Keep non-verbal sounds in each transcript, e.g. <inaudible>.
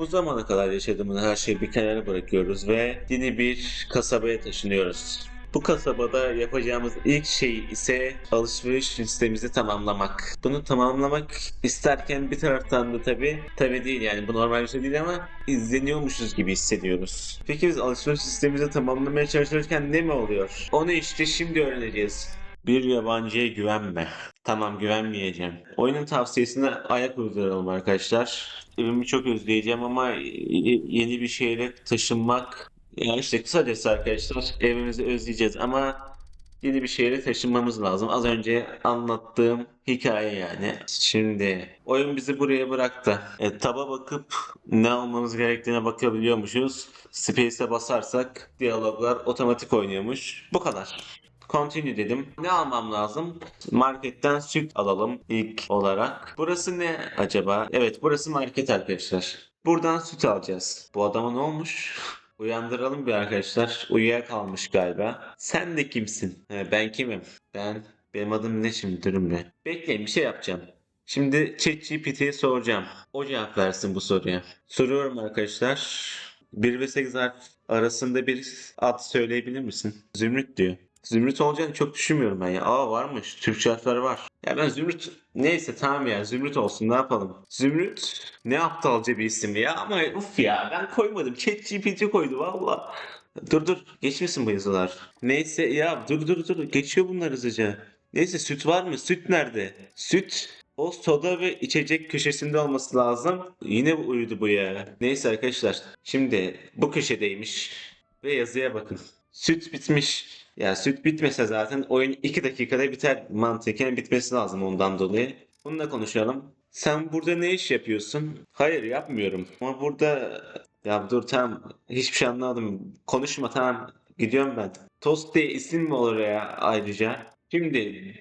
Bu zamana kadar yaşadığımız her şeyi bir kenara bırakıyoruz ve yeni bir kasabaya taşınıyoruz. Bu kasabada yapacağımız ilk şey ise alışveriş listemizi tamamlamak. Bunu tamamlamak isterken bir taraftan da tabi tabi değil yani bu normal bir şey değil ama izleniyormuşuz gibi hissediyoruz. Peki biz alışveriş listemizi tamamlamaya çalışırken ne mi oluyor? Onu işte şimdi öğreneceğiz. Bir yabancıya güvenme. Tamam güvenmeyeceğim. Oyunun tavsiyesine ayak uyduralım arkadaşlar. Evimi çok özleyeceğim ama yeni bir şehre taşınmak ya işte kısacası arkadaşlar evimizi özleyeceğiz ama yeni bir şehre taşınmamız lazım. Az önce anlattığım hikaye yani. Şimdi oyun bizi buraya bıraktı. E, taba bakıp ne almamız gerektiğine bakabiliyormuşuz. Space'e basarsak diyaloglar otomatik oynuyormuş. Bu kadar. Continue dedim. Ne almam lazım? Marketten süt alalım ilk olarak. Burası ne acaba? Evet burası market arkadaşlar. Buradan süt alacağız. Bu adama ne olmuş? <laughs> Uyandıralım bir arkadaşlar. Uyuyakalmış galiba. Sen de kimsin? He, ben kimim? Ben benim adım ne şimdi durun be. Bekleyin bir şey yapacağım. Şimdi ChatGPT'ye soracağım. O cevap versin bu soruya. Soruyorum arkadaşlar. 1 ve 8 harf arasında bir ad söyleyebilir misin? Zümrüt diyor. Zümrüt olacağını çok düşünmüyorum ben ya. Aa varmış. Türkçe harfler var. Ya ben Zümrüt neyse tamam ya Zümrüt olsun ne yapalım. Zümrüt ne aptalca bir isim ya ama uf ya ben koymadım. ChatGPT koydu valla. Dur dur geçmesin bu yazılar. Neyse ya dur dur dur geçiyor bunlar hızlıca. Neyse süt var mı? Süt nerede? Süt o soda ve içecek köşesinde olması lazım. Yine uyudu bu ya. Neyse arkadaşlar. Şimdi bu köşedeymiş. Ve yazıya bakın. Süt bitmiş. Ya süt bitmese zaten oyun 2 dakikada biter mantıken bitmesi lazım ondan dolayı. Bununla konuşalım. Sen burada ne iş yapıyorsun? Hayır yapmıyorum. Ama burada ya dur tamam hiçbir şey anlamadım. Konuşma tamam gidiyorum ben. Tost diye isim mi olur ya ayrıca? Şimdi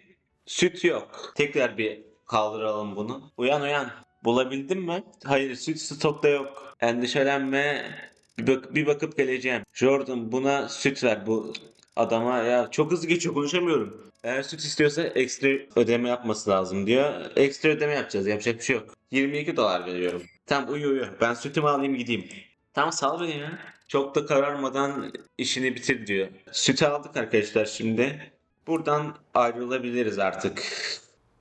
süt yok. Tekrar bir kaldıralım bunu. Uyan uyan. Bulabildin mi? Hayır süt stokta yok. Endişelenme. Bir, bak- bir bakıp geleceğim. Jordan buna süt ver bu adama ya çok hızlı geçiyor konuşamıyorum. Eğer süt istiyorsa ekstra ödeme yapması lazım diyor. Ekstra ödeme yapacağız yapacak bir şey yok. 22 dolar veriyorum. Tamam uyu uyu ben sütümü alayım gideyim. Tamam sal beni ya. Çok da kararmadan işini bitir diyor. Sütü aldık arkadaşlar şimdi. Buradan ayrılabiliriz artık.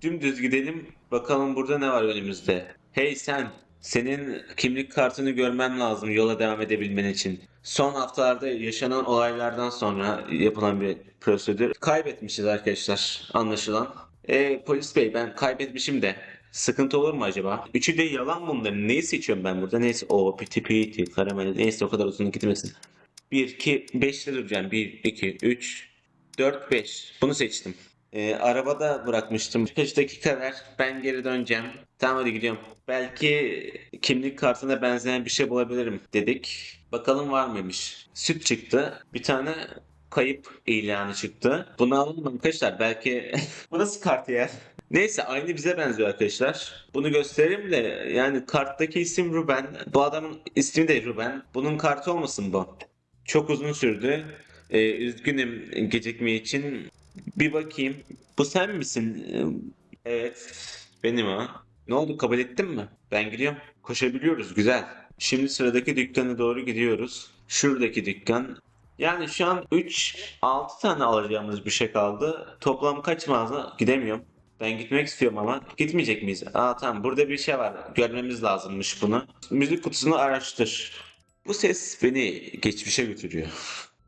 Dümdüz gidelim. Bakalım burada ne var önümüzde. Hey sen. Senin kimlik kartını görmem lazım yola devam edebilmen için. Son haftalarda yaşanan olaylardan sonra yapılan bir prosedür. Kaybetmişiz arkadaşlar anlaşılan. E, polis bey ben kaybetmişim de. Sıkıntı olur mu acaba? Üçü de yalan bunların. Neyi seçiyorum ben burada? Neyse o piti piti karamel neyse o kadar uzun gitmesin. 1, 2, 5'te duracağım. 1, 2, 3, 4, 5. Bunu seçtim. Ee, arabada bırakmıştım. 5 dakika ver. Ben geri döneceğim. Tamam hadi gidiyorum. Belki kimlik kartına benzeyen bir şey bulabilirim dedik. Bakalım var mıymış. Süt çıktı. Bir tane kayıp ilanı çıktı. Bunu alalım arkadaşlar. Belki <laughs> bu nasıl kart ya? Neyse aynı bize benziyor arkadaşlar. Bunu göstereyim de yani karttaki isim Ruben. Bu adamın ismi de Ruben. Bunun kartı olmasın bu? Çok uzun sürdü. Ee, üzgünüm gecikme için. Bir bakayım. Bu sen misin? Evet. Benim ha. Ne oldu kabul ettin mi? Ben gidiyorum. Koşabiliyoruz. Güzel. Şimdi sıradaki dükkana doğru gidiyoruz. Şuradaki dükkan. Yani şu an 3 6 tane alacağımız bir şey kaldı. Toplam kaç mağaza? Gidemiyorum. Ben gitmek istiyorum ama gitmeyecek miyiz? Aa tamam burada bir şey var. Görmemiz lazımmış bunu. Müzik kutusunu araştır. Bu ses beni geçmişe götürüyor.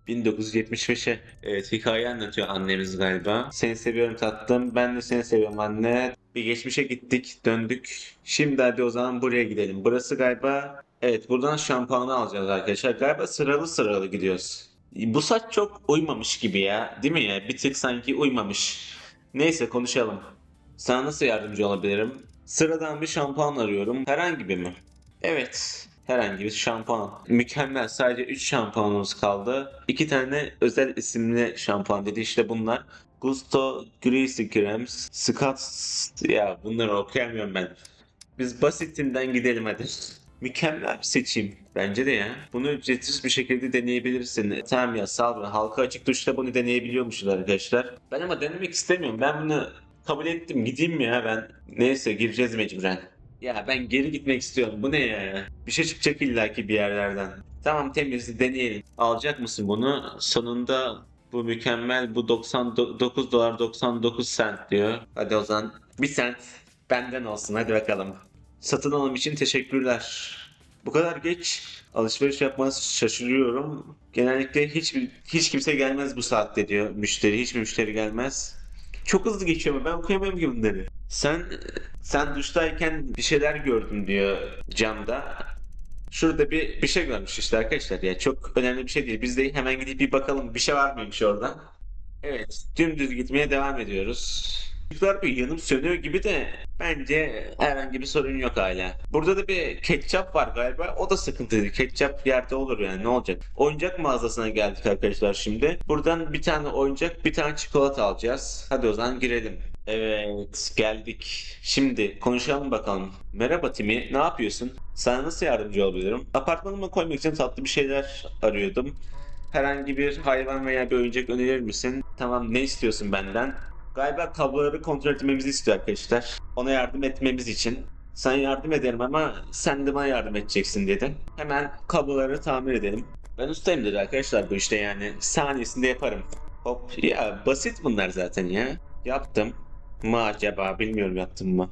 1975'e. Evet hikaye anlatıyor annemiz galiba. Seni seviyorum tatlım. Ben de seni seviyorum anne. Bir geçmişe gittik döndük. Şimdi hadi o zaman buraya gidelim. Burası galiba evet buradan şampuanı alacağız arkadaşlar. Galiba sıralı sıralı gidiyoruz. Bu saç çok uymamış gibi ya. Değil mi ya? Bir tık sanki uymamış. Neyse konuşalım. Sana nasıl yardımcı olabilirim? Sıradan bir şampuan arıyorum. Herhangi bir mi? Evet. Herhangi bir şampuan. Mükemmel. Sadece 3 şampuanımız kaldı. 2 tane özel isimli şampuan dedi. İşte bunlar. Gusto Greasy Creams. Scott... Ya bunları okuyamıyorum ben. Biz basitinden gidelim hadi. Mükemmel bir seçim. Bence de ya. Bunu ücretsiz bir şekilde deneyebilirsin. Tamam ya sağ ol. Halka açık tuşta bunu deneyebiliyormuşuz arkadaşlar. Ben ama denemek istemiyorum. Ben bunu kabul ettim. Gideyim mi ya ben? Neyse gireceğiz mecburen. Ya ben geri gitmek istiyorum. Bu ne ya? Bir şey çıkacak illaki bir yerlerden. Tamam temiz deneyelim. Alacak mısın bunu? Sonunda bu mükemmel bu 99 dolar 99 sent diyor. Hadi o zaman bir sent benden olsun hadi bakalım. Satın alım için teşekkürler. Bu kadar geç alışveriş yapmanız şaşırıyorum. Genellikle hiç hiç kimse gelmez bu saatte diyor müşteri. Hiçbir müşteri gelmez. Çok hızlı geçiyor ama ben okuyamıyorum ki bunları. Sen sen duştayken bir şeyler gördüm diyor camda. Şurada bir bir şey görmüş işte arkadaşlar ya çok önemli bir şey değil. Biz de hemen gidip bir bakalım bir şey var mıymış orada. Evet dümdüz gitmeye devam ediyoruz. Işıklar bir yanıp sönüyor gibi de bence herhangi bir sorun yok hala. Burada da bir ketçap var galiba. O da sıkıntıydı. Ketçap yerde olur yani ne olacak? Oyuncak mağazasına geldik arkadaşlar şimdi. Buradan bir tane oyuncak, bir tane çikolata alacağız. Hadi o zaman girelim. Evet geldik. Şimdi konuşalım bakalım. Merhaba Timi, ne yapıyorsun? Sana nasıl yardımcı olabilirim? Apartmanıma koymak için tatlı bir şeyler arıyordum. Herhangi bir hayvan veya bir oyuncak önerir misin? Tamam ne istiyorsun benden? Galiba kabloları kontrol etmemizi istiyor arkadaşlar. Ona yardım etmemiz için. Sen yardım ederim ama sen de bana yardım edeceksin dedi. Hemen kabloları tamir edelim. Ben ustayım dedi arkadaşlar bu işte yani. Saniyesinde yaparım. Hop ya basit bunlar zaten ya. Yaptım mı acaba bilmiyorum yaptım mı.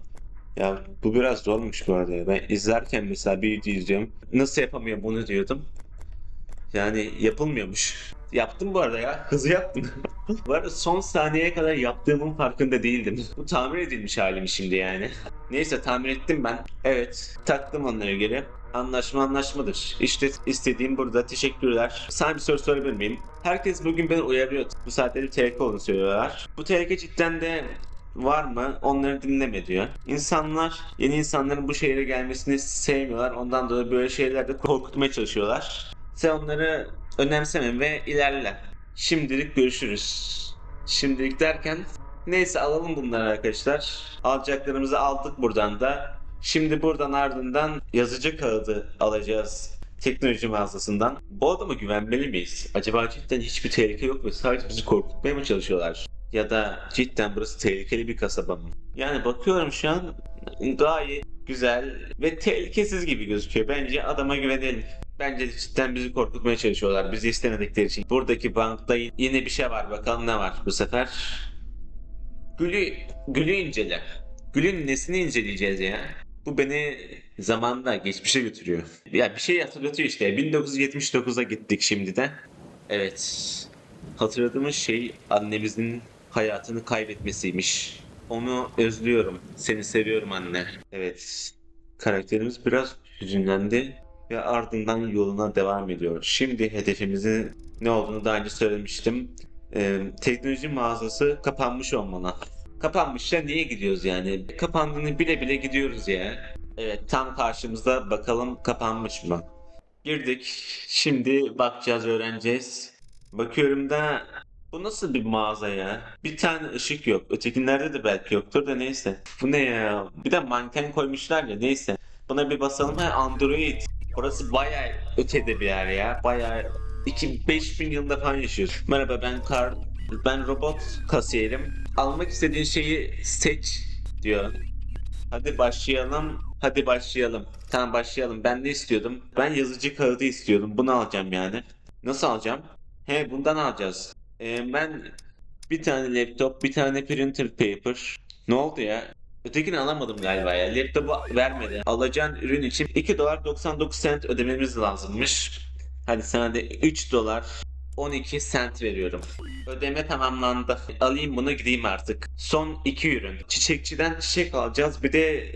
Ya bu biraz zormuş bu arada. Ben izlerken mesela bir video izliyorum. Nasıl yapamıyorum bunu diyordum. Yani yapılmıyormuş. Yaptım bu arada ya. Hızlı yaptım. <laughs> arada son saniyeye kadar yaptığımın farkında değildim. Bu tamir edilmiş halim şimdi yani. Neyse tamir ettim ben. Evet taktım onları geri. Anlaşma anlaşmadır. İşte istediğim burada. Teşekkürler. Sana bir soru sorabilir miyim? Herkes bugün beni uyarıyor. Bu saatte bir tehlike olduğunu söylüyorlar. Bu tehlike cidden de var mı? Onları dinleme diyor. İnsanlar, yeni insanların bu şehre gelmesini sevmiyorlar. Ondan dolayı böyle şeylerde korkutmaya çalışıyorlar. Sen onları önemseme ve ilerle. Şimdilik görüşürüz. Şimdilik derken neyse alalım bunları arkadaşlar. Alacaklarımızı aldık buradan da. Şimdi buradan ardından yazıcı kağıdı alacağız teknoloji mağazasından. Bu adama güvenmeli miyiz? Acaba cidden hiçbir tehlike yok ve sadece bizi korkutmaya mı çalışıyorlar? Ya da cidden burası tehlikeli bir kasaba mı? Yani bakıyorum şu an gayet güzel ve tehlikesiz gibi gözüküyor. Bence adama güvenelim. Bence cidden bizi korkutmaya çalışıyorlar. Bizi istemedikleri için. Buradaki bankta yine bir şey var. Bakalım ne var bu sefer. Gülü, gülü incele. Gülün nesini inceleyeceğiz ya? Bu beni zamanda geçmişe götürüyor. Ya bir şey hatırlatıyor işte. 1979'a gittik şimdi de. Evet. Hatırladığımız şey annemizin hayatını kaybetmesiymiş. Onu özlüyorum. Seni seviyorum anne. Evet. Karakterimiz biraz hüzünlendi ve ardından yoluna devam ediyor. Şimdi hedefimizin ne olduğunu daha önce söylemiştim. Ee, teknoloji mağazası kapanmış olmalı. Kapanmışsa niye gidiyoruz yani? Kapandığını bile bile gidiyoruz ya. Evet tam karşımızda bakalım kapanmış mı? Girdik. Şimdi bakacağız öğreneceğiz. Bakıyorum da bu nasıl bir mağaza ya? Bir tane ışık yok. Ötekilerde de belki yoktur da neyse. Bu ne ya? Bir de manken koymuşlar ya neyse. Buna bir basalım. Ha Android. Orası bayağı ötede bir yer ya. Bayağı 2000 yılında falan yaşıyoruz. Merhaba ben Karl. Ben robot kasiyerim. Almak istediğin şeyi seç diyor. Hadi başlayalım. Hadi başlayalım. Tamam başlayalım. Ben ne istiyordum? Ben yazıcı kağıdı istiyordum. Bunu alacağım yani. Nasıl alacağım? He bundan alacağız. Ee, ben bir tane laptop, bir tane printer paper. Ne oldu ya? Ötekini alamadım galiba ya. Laptopu vermedi. Alacağın ürün için 2 dolar 99 cent ödememiz lazımmış. Hadi sana de 3 dolar 12 cent veriyorum. Ödeme tamamlandı. Alayım bunu gideyim artık. Son 2 ürün. Çiçekçiden çiçek alacağız. Bir de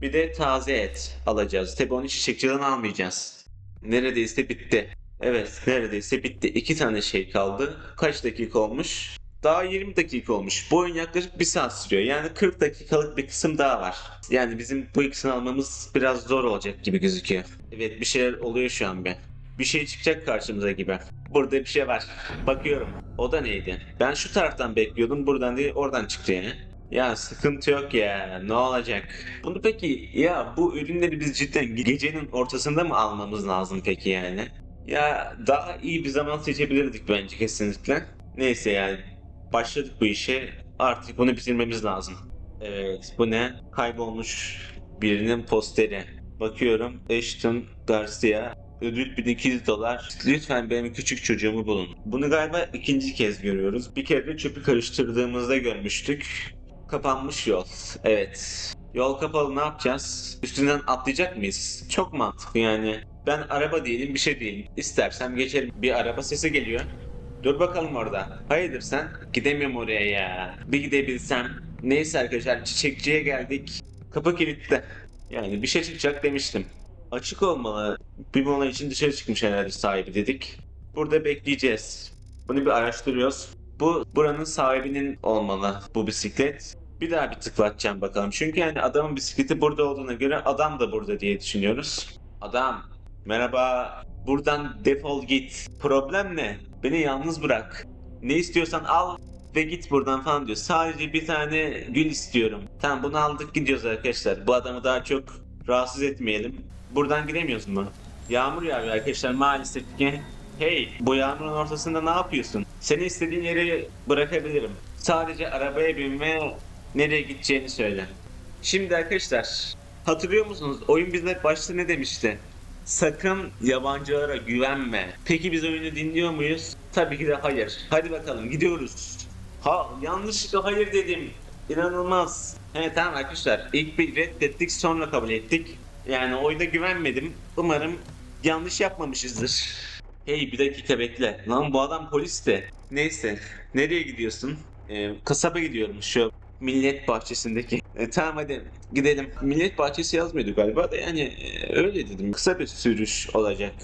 bir de taze et alacağız. Tabi onu çiçekçiden almayacağız. Neredeyse bitti. Evet neredeyse bitti. İki tane şey kaldı. Kaç dakika olmuş? Daha 20 dakika olmuş. Bu oyun yaklaşık 1 saat sürüyor. Yani 40 dakikalık bir kısım daha var. Yani bizim bu ikisini almamız biraz zor olacak gibi gözüküyor. Evet bir şeyler oluyor şu an be. Bir şey çıkacak karşımıza gibi. Burada bir şey var. Bakıyorum. O da neydi? Ben şu taraftan bekliyordum. Buradan değil oradan çıktı yani. Ya sıkıntı yok ya. Ne olacak? Bunu peki ya bu ürünleri biz cidden gecenin ortasında mı almamız lazım peki yani? Ya daha iyi bir zaman seçebilirdik bence kesinlikle. Neyse yani başladık bu işe. Artık bunu bitirmemiz lazım. Evet bu ne? Kaybolmuş birinin posteri. Bakıyorum Ashton Garcia ödül 1200 dolar. Lütfen benim küçük çocuğumu bulun. Bunu galiba ikinci kez görüyoruz. Bir kere de çöpü karıştırdığımızda görmüştük. Kapanmış yol. Evet. Yol kapalı ne yapacağız? Üstünden atlayacak mıyız? Çok mantıklı yani. Ben araba değilim bir şey değilim. İstersem geçerim. Bir araba sesi geliyor. Dur bakalım orada. Hayırdır sen? Gidemiyorum oraya ya. Bir gidebilsem. Neyse arkadaşlar çiçekçiye geldik. Kapı kilitli. Yani bir şey çıkacak demiştim. Açık olmalı. Bir mola için dışarı çıkmış herhalde sahibi dedik. Burada bekleyeceğiz. Bunu bir araştırıyoruz. Bu buranın sahibinin olmalı bu bisiklet. Bir daha bir tıklatacağım bakalım. Çünkü yani adamın bisikleti burada olduğuna göre adam da burada diye düşünüyoruz. Adam merhaba buradan defol git. Problem ne? Beni yalnız bırak. Ne istiyorsan al ve git buradan falan diyor. Sadece bir tane gül istiyorum. Tamam bunu aldık gidiyoruz arkadaşlar. Bu adamı daha çok rahatsız etmeyelim. Buradan gidemiyoruz mu? Yağmur yağıyor arkadaşlar maalesef ki. Hey bu yağmurun ortasında ne yapıyorsun? Seni istediğin yere bırakabilirim. Sadece arabaya bin ve nereye gideceğini söyle. Şimdi arkadaşlar hatırlıyor musunuz? Oyun bize başta ne demişti? Sakın yabancılara güvenme. Peki biz oyunu dinliyor muyuz? Tabii ki de hayır. Hadi bakalım gidiyoruz. Ha yanlışlıkla hayır dedim. İnanılmaz. Evet tamam arkadaşlar. İlk bir reddettik sonra kabul ettik. Yani oyuna güvenmedim. Umarım yanlış yapmamışızdır. Hey bir dakika bekle. Lan bu adam polis de. Neyse. Nereye gidiyorsun? Ee, kasaba gidiyorum şu millet bahçesindeki. E, tamam hadi gidelim. Millet bahçesi yazmıyordu galiba da yani e, öyle dedim. Kısa bir sürüş olacak.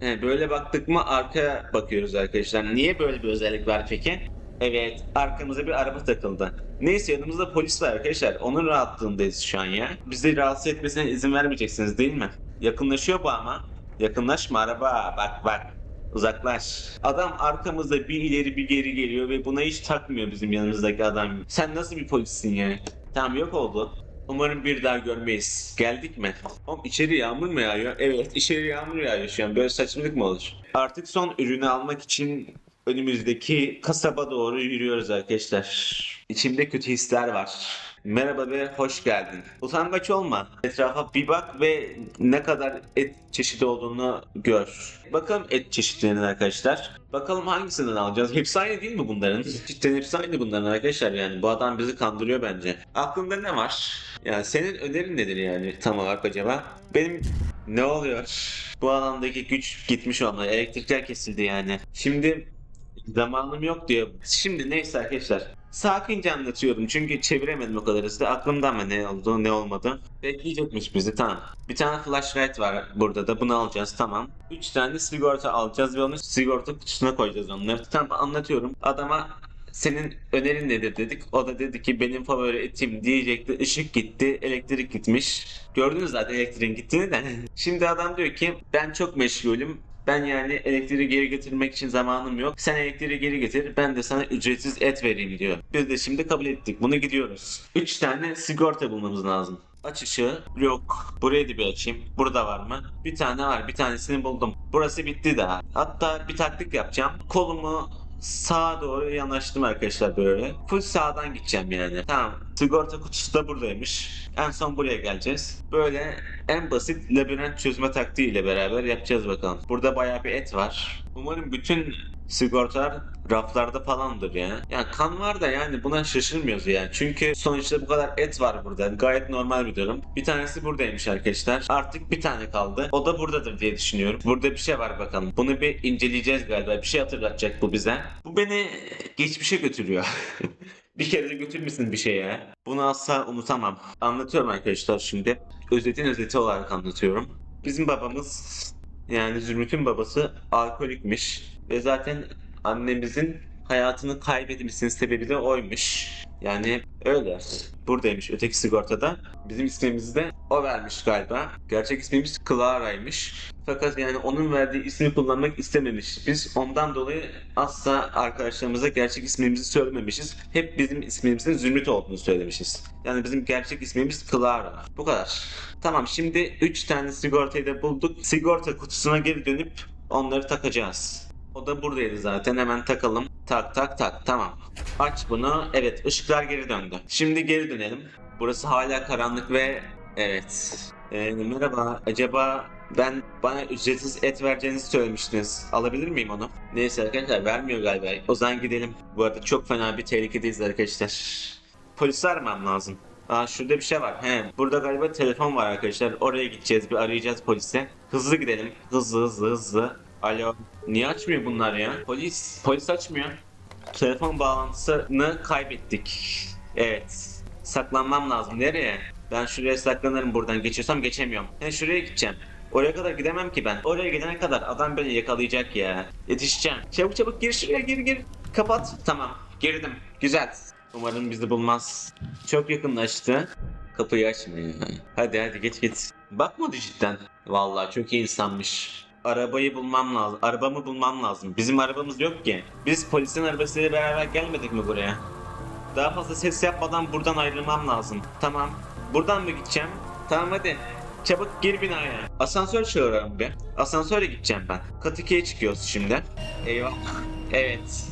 He, böyle baktık mı arkaya bakıyoruz arkadaşlar. Niye böyle bir özellik var peki? Evet arkamıza bir araba takıldı. Neyse yanımızda polis var arkadaşlar. Onun rahatlığındayız şu an ya. Bizi rahatsız etmesine izin vermeyeceksiniz değil mi? Yakınlaşıyor bu ama. Yakınlaşma araba bak bak. Uzaklaş. Adam arkamızda bir ileri bir geri geliyor ve buna hiç takmıyor bizim yanımızdaki adam. Sen nasıl bir polissin yani? Tamam yok oldu. Umarım bir daha görmeyiz. Geldik mi? Oğlum içeri yağmur mu yağıyor? Evet içeri yağmur yağıyor şu an. Böyle saçmalık mı olur? Artık son ürünü almak için önümüzdeki kasaba doğru yürüyoruz arkadaşlar. İçimde kötü hisler var. Merhaba ve hoş geldin. Utangaç olma. Etrafa bir bak ve ne kadar et çeşidi olduğunu gör. Bakalım et çeşitlerine arkadaşlar. Bakalım hangisinden alacağız? Hepsi aynı değil mi bunların? Cidden hepsi aynı bunların arkadaşlar yani. Bu adam bizi kandırıyor bence. Aklında ne var? Yani senin önerin nedir yani tam olarak acaba? Benim ne oluyor? Bu alandaki güç gitmiş olmalı. Elektrikler kesildi yani. Şimdi zamanım yok diyor. Şimdi neyse arkadaşlar. Sakince anlatıyorum çünkü çeviremedim o kadar hızlı. Aklımda mı ne oldu ne olmadı. Bekleyecekmiş bizi tamam. Bir tane flashlight var burada da bunu alacağız tamam. 3 tane sigorta alacağız ve onu sigorta kutusuna koyacağız onları. Tamam anlatıyorum. Adama senin önerin nedir dedik. O da dedi ki benim favori etim diyecekti. Işık gitti, elektrik gitmiş. Gördünüz zaten elektriğin gittiğini de. <laughs> Şimdi adam diyor ki ben çok meşgulüm. Ben yani elektriği geri getirmek için zamanım yok. Sen elektriği geri getir. Ben de sana ücretsiz et vereyim diyor. Biz de şimdi kabul ettik. Bunu gidiyoruz. 3 tane sigorta bulmamız lazım. Aç ışığı. Yok. Burayı da bir açayım. Burada var mı? Bir tane var. Bir tanesini buldum. Burası bitti daha. Hatta bir taktik yapacağım. Kolumu sağa doğru yanaştım arkadaşlar böyle. Full sağdan gideceğim yani. Tamam. Sigorta kutusu da buradaymış. En son buraya geleceğiz. Böyle en basit labirent çözme taktiği ile beraber yapacağız bakalım. Burada bayağı bir et var. Umarım bütün sigortalar raflarda falandır ya. Yani kan var da yani buna şaşırmıyoruz yani. Çünkü sonuçta bu kadar et var burada. Gayet normal bir durum. Bir tanesi buradaymış arkadaşlar. Artık bir tane kaldı. O da buradadır diye düşünüyorum. Burada bir şey var bakalım. Bunu bir inceleyeceğiz galiba. Bir şey hatırlatacak bu bize. Bu beni geçmişe götürüyor. <laughs> bir kere de götürmesin bir şeye. Bunu asla unutamam. Anlatıyorum arkadaşlar şimdi. Özetin özeti olarak anlatıyorum. Bizim babamız yani Zümrüt'ün babası alkolikmiş ve zaten annemizin hayatını kaybetmesinin sebebi de oymuş. Yani öyle. Buradaymış öteki sigortada. Bizim ismimizi de o vermiş galiba. Gerçek ismimiz Clara'ymış. Fakat yani onun verdiği ismi kullanmak istememiş. Biz ondan dolayı asla arkadaşlarımıza gerçek ismimizi söylememişiz. Hep bizim ismimizin Zümrüt olduğunu söylemişiz. Yani bizim gerçek ismimiz Clara. Bu kadar. Tamam şimdi 3 tane sigortayı da bulduk. Sigorta kutusuna geri dönüp onları takacağız. O da buradaydı zaten. Hemen takalım. Tak tak tak. Tamam. Aç bunu. Evet ışıklar geri döndü. Şimdi geri dönelim. Burası hala karanlık ve Evet. Ee, merhaba. Acaba ben bana ücretsiz et vereceğinizi söylemiştiniz. Alabilir miyim onu? Neyse arkadaşlar vermiyor galiba. O zaman gidelim. Bu arada çok fena bir tehlikedeyiz arkadaşlar. Polisi aramam lazım. Aa şurada bir şey var. He, burada galiba telefon var arkadaşlar. Oraya gideceğiz. Bir arayacağız polise. Hızlı gidelim. Hızlı hızlı hızlı. Alo. Niye açmıyor bunlar ya? Polis. Polis açmıyor. Telefon bağlantısını kaybettik. Evet. Saklanmam lazım. Nereye? Ben şuraya saklanırım buradan. Geçiyorsam geçemiyorum. He şuraya gideceğim. Oraya kadar gidemem ki ben. Oraya gidene kadar adam beni yakalayacak ya. Yetişeceğim. Çabuk çabuk gir şuraya gir gir. Kapat. Tamam. Girdim. Güzel. Umarım bizi bulmaz. Çok yakınlaştı. Kapıyı açmıyor. Hadi hadi git git. Bakmadı cidden. Vallahi çok iyi insanmış. Arabayı bulmam lazım. Arabamı bulmam lazım. Bizim arabamız yok ki. Biz polisin arabasıyla beraber gelmedik mi buraya? Daha fazla ses yapmadan buradan ayrılmam lazım. Tamam. Buradan mı gideceğim? Tamam hadi. Çabuk gir binaya. Asansör çağırıyorum bir. Asansöre gideceğim ben. Kat 2'ye çıkıyoruz şimdi. Eyvah. Evet.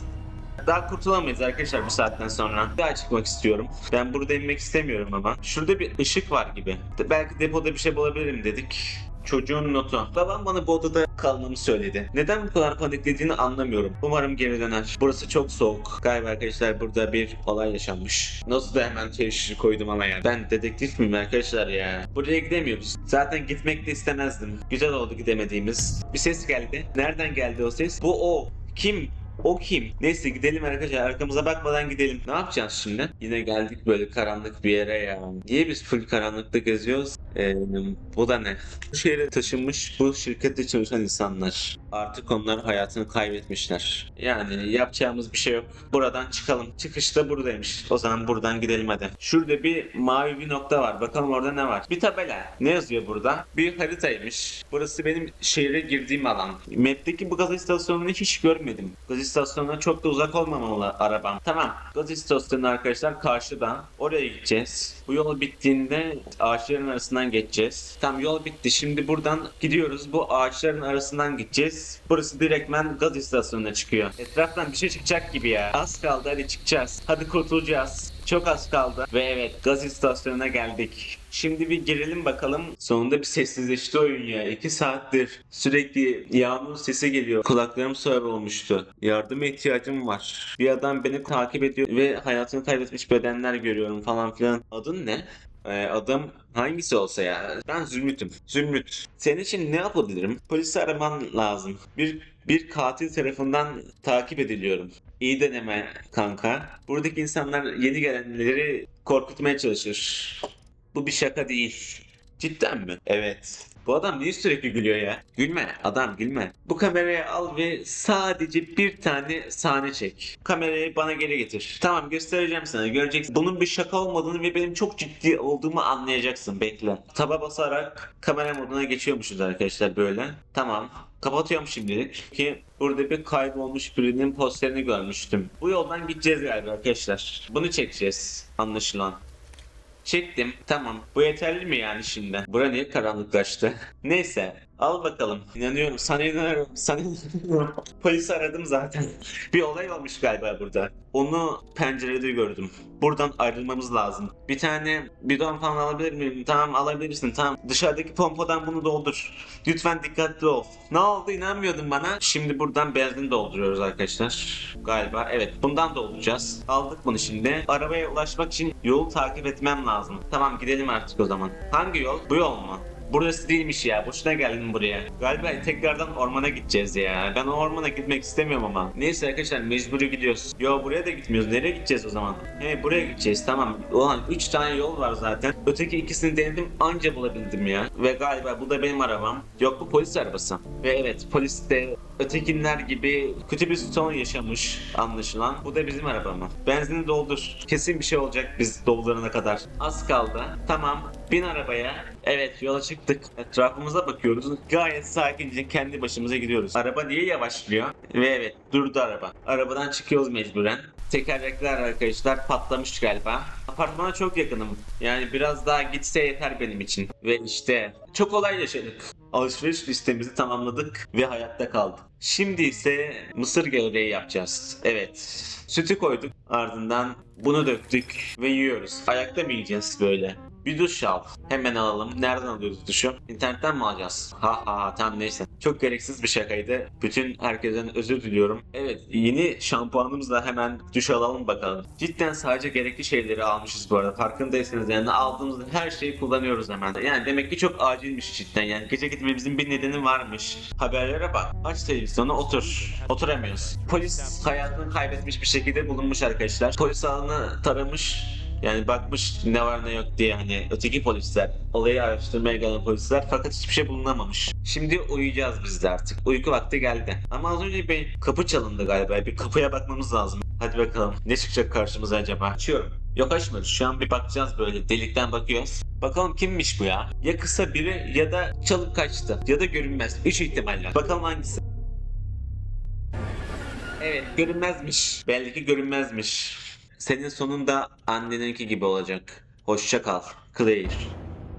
Daha kurtulamayız arkadaşlar bu saatten sonra. Daha çıkmak istiyorum. Ben burada inmek istemiyorum ama. Şurada bir ışık var gibi. Belki depoda bir şey bulabilirim dedik. Çocuğun notu. Babam bana bu odada kalmamı söyledi. Neden bu kadar paniklediğini anlamıyorum. Umarım geri döner. Burası çok soğuk. Galiba arkadaşlar burada bir olay yaşanmış. Nasıl da hemen teşhisi koydum ama ya. Ben dedektif miyim arkadaşlar ya? Buraya gidemiyoruz. Zaten gitmek de istemezdim. Güzel oldu gidemediğimiz. Bir ses geldi. Nereden geldi o ses? Bu o. Kim? O kim? Neyse gidelim arkadaşlar arkamıza bakmadan gidelim. Ne yapacağız şimdi? Yine geldik böyle karanlık bir yere ya. Niye biz full karanlıkta geziyoruz? Ee, bu da ne? Bu şehre taşınmış bu şirkette çalışan insanlar. Artık onlar hayatını kaybetmişler. Yani yapacağımız bir şey yok. Buradan çıkalım. Çıkış da buradaymış. O zaman buradan gidelim hadi. Şurada bir mavi bir nokta var. Bakalım orada ne var? Bir tabela. Ne yazıyor burada? Bir haritaymış. Burası benim şehre girdiğim alan. Map'teki bu gaz istasyonunu hiç görmedim. Gaz istasyonuna çok da uzak olmamalı arabam. Tamam. Gaz istasyonu arkadaşlar karşıdan. Oraya gideceğiz. Bu yol bittiğinde ağaçların arasından geçeceğiz. Tam yol bitti. Şimdi buradan gidiyoruz. Bu ağaçların arasından gideceğiz. Burası direktmen gaz istasyonuna çıkıyor. Etraftan bir şey çıkacak gibi ya. Az kaldı hadi çıkacağız. Hadi kurtulacağız. Çok az kaldı. Ve evet gaz istasyonuna geldik. Şimdi bir girelim bakalım. Sonunda bir sessizleşti oyun ya. 2 saattir sürekli yağmur sesi geliyor. Kulaklarım sağır olmuştu. Yardıma ihtiyacım var. Bir adam beni takip ediyor ve hayatını kaybetmiş bedenler görüyorum falan filan. Adın ne? Ee, adım hangisi olsa ya. Ben Zümrüt'üm. Zümrüt. Senin için ne yapabilirim? Polisi araman lazım. Bir bir katil tarafından takip ediliyorum. İyi deneme kanka. Buradaki insanlar yeni gelenleri korkutmaya çalışır. Bu bir şaka değil. Cidden mi? Evet. Bu adam niye sürekli gülüyor ya? Gülme adam gülme. Bu kamerayı al ve sadece bir tane sahne çek. Kamerayı bana geri getir. Tamam göstereceğim sana göreceksin. Bunun bir şaka olmadığını ve benim çok ciddi olduğumu anlayacaksın bekle. Taba basarak kamera moduna geçiyormuşuz arkadaşlar böyle. Tamam. Kapatıyorum şimdilik ki burada bir kaybolmuş birinin posterini görmüştüm. Bu yoldan gideceğiz galiba arkadaşlar. Bunu çekeceğiz anlaşılan. Çektim. Tamam. Bu yeterli mi yani şimdi? Bura niye karanlıklaştı? <laughs> Neyse. Al bakalım. İnanıyorum. Sana inanıyorum. Sana inanıyorum. <laughs> Polisi aradım zaten. Bir olay olmuş galiba burada. Onu pencerede gördüm. Buradan ayrılmamız lazım. Bir tane bidon falan alabilir miyim? Tamam alabilirsin. Tamam. Dışarıdaki pompadan bunu doldur. Lütfen dikkatli ol. Ne oldu inanmıyordun bana. Şimdi buradan benzin dolduruyoruz arkadaşlar. Galiba evet. Bundan dolduracağız. Aldık bunu şimdi. Arabaya ulaşmak için yolu takip etmem lazım. Tamam gidelim artık o zaman. Hangi yol? Bu yol mu? Burası değilmiş ya. Boşuna geldim buraya. Galiba tekrardan ormana gideceğiz ya. Ben o ormana gitmek istemiyorum ama. Neyse arkadaşlar mecburi gidiyoruz. Yo buraya da gitmiyoruz. Nereye gideceğiz o zaman? He buraya gideceğiz tamam. Ulan 3 tane yol var zaten. Öteki ikisini denedim anca bulabildim ya. Ve galiba bu da benim arabam. Yok bu polis arabası. Ve evet polis de ötekinler gibi kötü bir son yaşamış anlaşılan. Bu da bizim arabamız. Benzini doldur. Kesin bir şey olacak biz doldurana kadar. Az kaldı. Tamam. Bin arabaya. Evet yola çıktık. Etrafımıza bakıyoruz. Gayet sakince kendi başımıza gidiyoruz. Araba niye yavaşlıyor? Ve evet durdu araba. Arabadan çıkıyoruz mecburen. Tekerlekler arkadaşlar patlamış galiba. Apartmana çok yakınım. Yani biraz daha gitse yeter benim için. Ve işte çok olay yaşadık. Alışveriş listemizi tamamladık ve hayatta kaldık. Şimdi ise mısır gevreği yapacağız. Evet. Sütü koyduk. Ardından Bunu döktük ve yiyoruz. Ayakta mı yiyeceğiz böyle? Bir duş al. Hemen alalım. Nereden alıyoruz duşu? İnternetten mi alacağız? Ha ha tamam neyse. Çok gereksiz bir şakaydı. Bütün herkesten özür diliyorum. Evet yeni şampuanımızla hemen duş alalım bakalım. Cidden sadece gerekli şeyleri almışız bu arada. Farkındaysanız yani aldığımız her şeyi kullanıyoruz hemen. Yani demek ki çok acilmiş cidden. Yani gece gitmemizin bir nedeni varmış. Haberlere bak. Aç televizyonu otur. Oturamıyoruz. Polis hayatını kaybetmiş bir şekilde bulunmuş arkadaşlar. Polis alanı taramış. Yani bakmış ne var ne yok diye hani öteki polisler, olayı araştırmaya gelen polisler fakat hiçbir şey bulunamamış. Şimdi uyuyacağız biz de artık. Uyku vakti geldi. Ama az önce bir kapı çalındı galiba. Bir kapıya bakmamız lazım. Hadi bakalım. Ne çıkacak karşımıza acaba? Açıyorum. Yok açmıyoruz. Şu an bir bakacağız böyle. Delikten bakıyoruz. Bakalım kimmiş bu ya? Ya kısa biri ya da çalıp kaçtı. Ya da görünmez. Üç ihtimalle. Bakalım hangisi? Evet görünmezmiş. Belli ki görünmezmiş. Senin sonunda anneninki gibi olacak. Hoşça kal. Claire.